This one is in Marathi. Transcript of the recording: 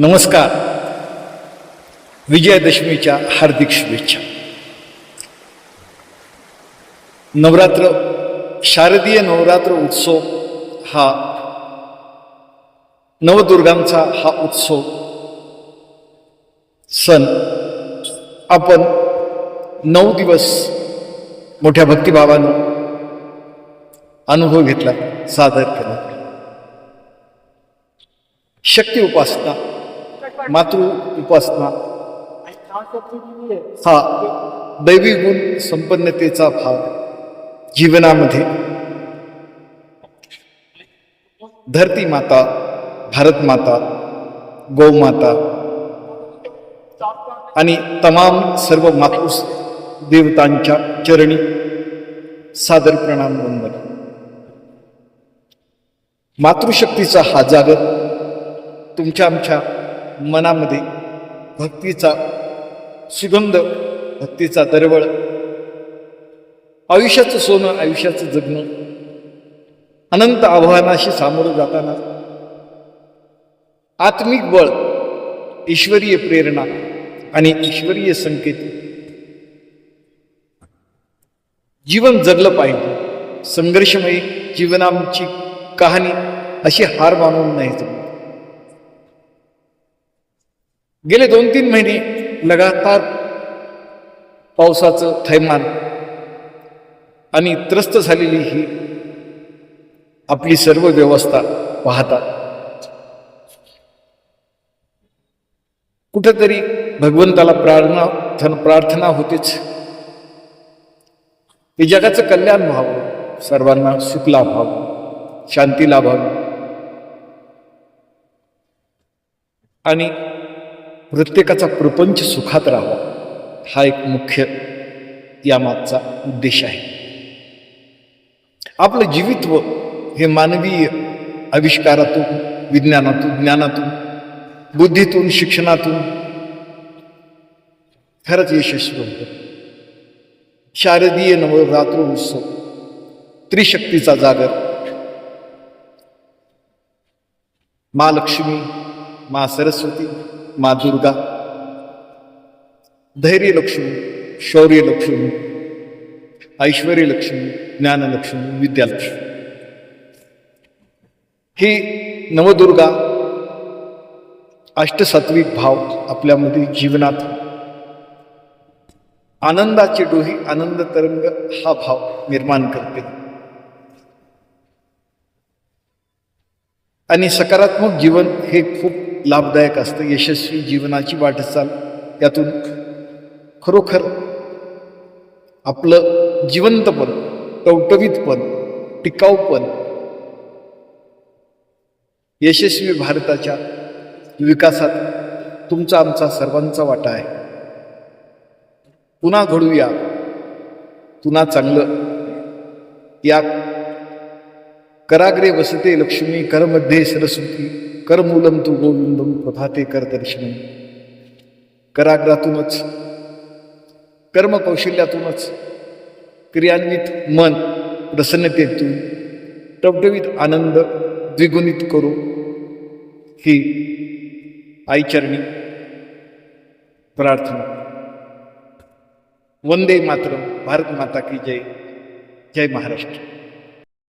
नमस्कार. विजयादशमीच्या हार्दिक शुभेच्छा. नवरात्र शारदीय नवरात्र उत्सव हा नवदुर्गांचा हा उत्सव. सण आपण नऊ दिवस मोठ्या भक्तिभावानं अनुभव घेतला सादर केला. शक्ती उपासना मातृ उपासना. हा दैवी गुण संपन्नतेचा भाग जीवनामध्ये. धरती माता भारत माता गोमाता आणि तमाम सर्व मातृ देवतांच्या चरणी सादर प्रणाम वंदन. मातृशक्तीचा हा जागर तुमच्या आमच्या मनामध्ये भक्तीचा सुगंध भक्तीचा दरवळ आयुष्याचं सोनं आयुष्याचं जगणं अनंत आव्हानाशी सामोरं जाताना आत्मिक बळ ईश्वरीय प्रेरणा आणि ईश्वरीय संकेत जीवन जगलं पाहिजे संघर्षमयी जीवनाची कहाणी अशी हार मानून नाही जगत. गेले दोन तीन महिने लगातार पावसाचं थैमान आणि त्रस्त झालेली ही आपली सर्व व्यवस्था पाहता. कुठंतरी भगवंताला प्रार्थना थन- प्रार्थना होतेच. की जगाचं कल्याण व्हावं सर्वांना सुख लाभावं शांती लाभावी आणि प्रत्येकाचा प्रपंच सुखात राहावा. हा एक मुख्य यामागचा उद्देश आहे. आपलं जीवित्व हे मानवीय आविष्कारातून विज्ञानातून ज्ञानातून बुद्धीतून शिक्षणातून खरंच यशस्वी होतं. शारदीय नवरात्र उत्सव त्रिशक्तीचा जागर महालक्ष्मी मा सरस्वती मा दुर्गा धैर्यलक्ष्मी शौर्यलक्ष्मी शौर्य ऐश्वर्य लक्ष्मी ज्ञानलक्ष्मी विद्यालक्ष्मी। ही नवदुर्गा अष्टसात्विक भाव आपल्यामध्ये जीवनात आनंदाची डोही आनंद तरंग हा भाव निर्माण करते. आणि सकारात्मक जीवन हे खूप लाभदायक असतं. यशस्वी जीवनाची वाटचाल यातून खरोखर आपलं जिवंतपण टवटवीतपण टिकाऊपण यशस्वी भारताच्या विकासात तुमचा आमचा सर्वांचा वाटा आहे. पुन्हा घडूया. पुन्हा चांगलं या कराग्रे वसते लक्ष्मी करमध्ये सरस्वती. करमूलम तू गोविंदम प्रभाते कर दर्शनम कराग्रातूनच कर्मकौशल्यातूनच क्रियान्वित मन प्रसन्नतेतून टवटवीत आनंद द्विगुणित करू ही आईचरणी प्रार्थना। वंदे मातरम भारत माता की जय जय महाराष्ट्र।